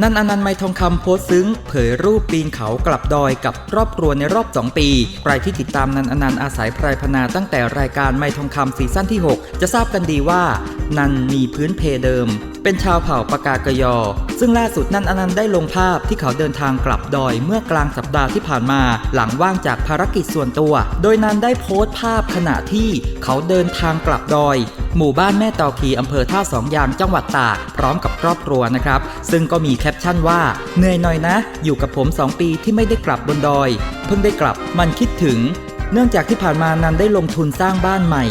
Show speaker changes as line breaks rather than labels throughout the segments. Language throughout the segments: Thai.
นันอนันต์ไมทองคำโพสต์ซึ้ง เผยรูปปีนเขากลับดอยกับครอบครัวในรอบ 2 ปี ใครที่ติดตามนันอนันต์อาศัยไพรพนาตั้งแต่รายการไมทองคำซีซั่นที่ 6 จะทราบกันดีว่า นันมีพื้นเพเดิม เป็นชาวเผ่าปากากยอ ซึ่งล่าสุดนันอนันต์ได้ลงภาพที่เขาเดินทางกลับดอยเมื่อกลางสัปดาห์ที่ผ่านมา หลังว่างจากภารกิจส่วนตัว โดยนันได้โพสต์ภาพขณะที่เขาเดินทางกลับดอย หมู่บ้านแม่ตอคีอำเภอท่าสองยางจังหวัดตากพร้อมกับครอบครัวนะครับ ซึ่งก็มีแคปชั่นว่า เหนื่อยหน่อยนะ อยู่กับผม 2 ปีที่ไม่ได้กลับบนดอย เพิ่งได้กลับมันคิดถึง เนื่องจากที่ผ่านมานั้นได้ลงทุนสร้างบ้านใหม่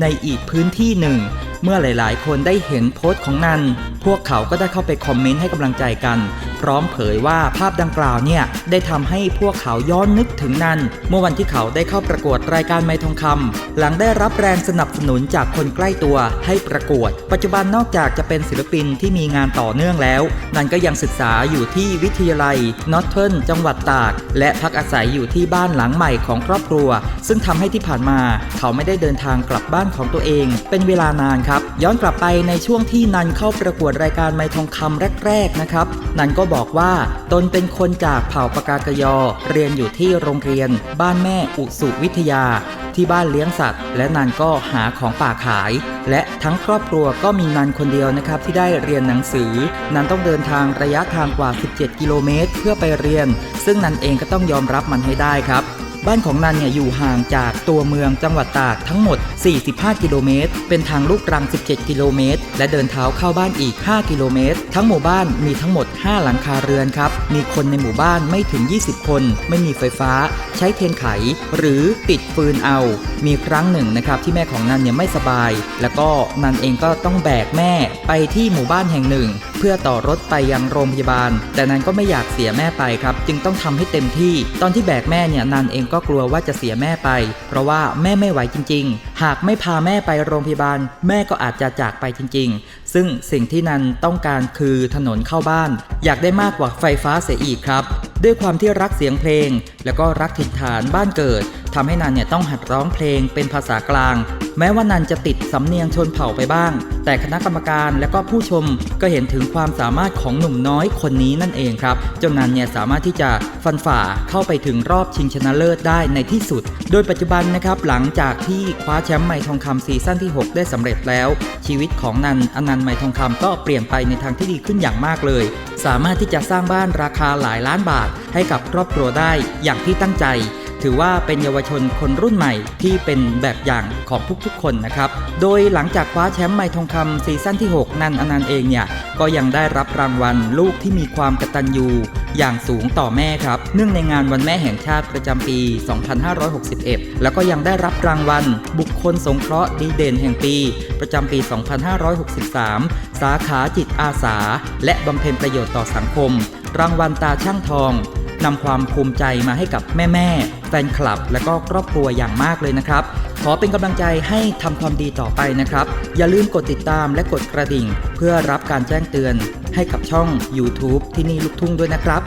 ในอีกพื้นที่หนึ่ง เมื่อหลาย ๆ คนได้เห็นโพสต์ของนันพวกเขาก็ได้เข้าไปคอมเมนต์ให้กำลังใจกัน พร้อมเผยว่าภาพดังกล่าวเนี่ยได้ทำให้พวกเขาย้อนนึกถึงนันเมื่อวันที่เขาได้เข้าประกวดรายการไม้ทองคำหลังได้รับแรงสนับสนุนจากคนใกล้ตัวให้ประกวด ปัจจุบันนอกจากจะเป็นศิลปินที่มีงานต่อเนื่องแล้ว นันก็ยังศึกษาอยู่ที่วิทยาลัยนอตเทิร์นจังหวัดตาก และพักอาศัยอยู่ที่บ้านหลังใหม่ของครอบครัว ซึ่งทำให้ที่ผ่านมา เขาไม่ได้เดินทางกลับบ้านของตัวเอง เป็นเวลานานครับ ย้อนกลับไปในช่วงที่นันเข้าประกวดรายการไม้ทองคำแรก ๆนะครับ นันก็บอกว่า ตนเป็นคนจากเผ่าปากากยอ เรียนอยู่ที่โรงเรียน บ้านแม่อุสุวิทยา ที่บ้านเลี้ยงสัตว์ และนันก็หาของป่าขาย และทั้งครอบครัวก็มีนันคนเดียวนะครับที่ได้เรียนหนังสือ นันต้องเดินทางระยะทางกว่า 17 กิโลเมตร เพื่อไปเรียน ซึ่งนันเองก็ต้องยอมรับมันให้ได้ครับ บ้านของนันเนี่ยอยู่ห่างจากตัวเมืองจังหวัดตากทั้งหมด 45 กิโลเมตร เป็นทางลูกรัง 17 กิโลเมตร และเดินเท้าเข้าบ้านอีก 5 กิโลเมตร ทั้งหมู่บ้านมีทั้งหมด 5 หลังคาเรือนครับ มีคนในหมู่บ้านไม่ถึง 20 คน ไม่มีไฟฟ้า ใช้เทียนไข หรือติดฟืนเอา มีครั้งหนึ่งนะครับที่แม่ของนันเนี่ยไม่สบาย แล้วก็นันเองก็ต้องแบกแม่ไปที่หมู่บ้านแห่งหนึ่ง เพื่อต่อรถไปยังโรงพยาบาล แต่นันก็ไม่อยากเสียแม่ไปครับ จึงต้องทำให้เต็มที่ ตอนที่แบกแม่เนี่ยนันเองก็กลัวว่าจะเสียแม่ไป เพราะว่าแม่ไม่ไหวจริง ๆ หากไม่พาแม่ไปโรงพยาบาล แม่ก็อาจจะจากไปจริง ๆ ซึ่งสิ่งที่นันต้องการคือถนนเข้าบ้าน อยากได้มากกว่าไฟฟ้าเสียอีกครับ ด้วยความที่รักเสียงเพลง แล้วก็รักถิ่นฐานบ้านเกิดทำให้นันเนี่ยต้องหัดร้องเพลงเป็นภาษากลาง แม้ว่านันจะติดสำเนียงชนเผ่าไปบ้าง แต่คณะกรรมการและก็ผู้ชมก็เห็นถึงความสามารถของหนุ่มน้อยคนนี้นั่นเองครับจนนันเนี่ยสามารถที่จะฟันฝ่าเข้าไปถึงรอบชิงชนะเลิศได้ในที่สุด โดยปัจจุบันนะครับหลังจากที่คว้าแชมป์ไม้ทองคำซีซั่นที่ 6 ได้สำเร็จแล้ว ชีวิตของนันอนันต์ไม้ทองคำก็เปลี่ยนไปในทางที่ดีขึ้นอย่างมากเลย สามารถที่จะสร้างบ้านราคาหลายล้านบาทให้กับครอบครัวได้อย่างที่ตั้งใจ ถือว่าเป็นเยาวชนคนรุ่นใหม่ที่เป็นแบบอย่างของทุกๆ คนนะครับ โดยหลังจากคว้าแชมป์ไม้ทองคำซีซั่นที่ 6 นันอนันต์เองเนี่ย ก็ยังได้รับรางวัลลูกที่มีความกตัญญูอย่างสูงต่อแม่ครับ เนื่องในงานวันแม่แห่งชาติประจำปี 2561 แล้วก็ยังได้รับรางวัล บุคคลสงเคราะห์ดีเด่นแห่งปี ประจำปี 2563 สาขาจิตอาสา และบำเพ็ญประโยชน์ต่อสังคม รางวัลตาช่างทอง นำความภูมิใจมาให้กับแม่ๆ แฟนคลับ และก็ครอบครัวอย่างมากเลยนะครับ ขอเป็นกำลังใจให้ทำความดีต่อไปนะครับ อย่าลืมกดติดตามและกดกระดิ่ง เพื่อรับการแจ้งเตือนให้กับช่อง YouTube ที่นี่ลูกทุ่งด้วยนะครับ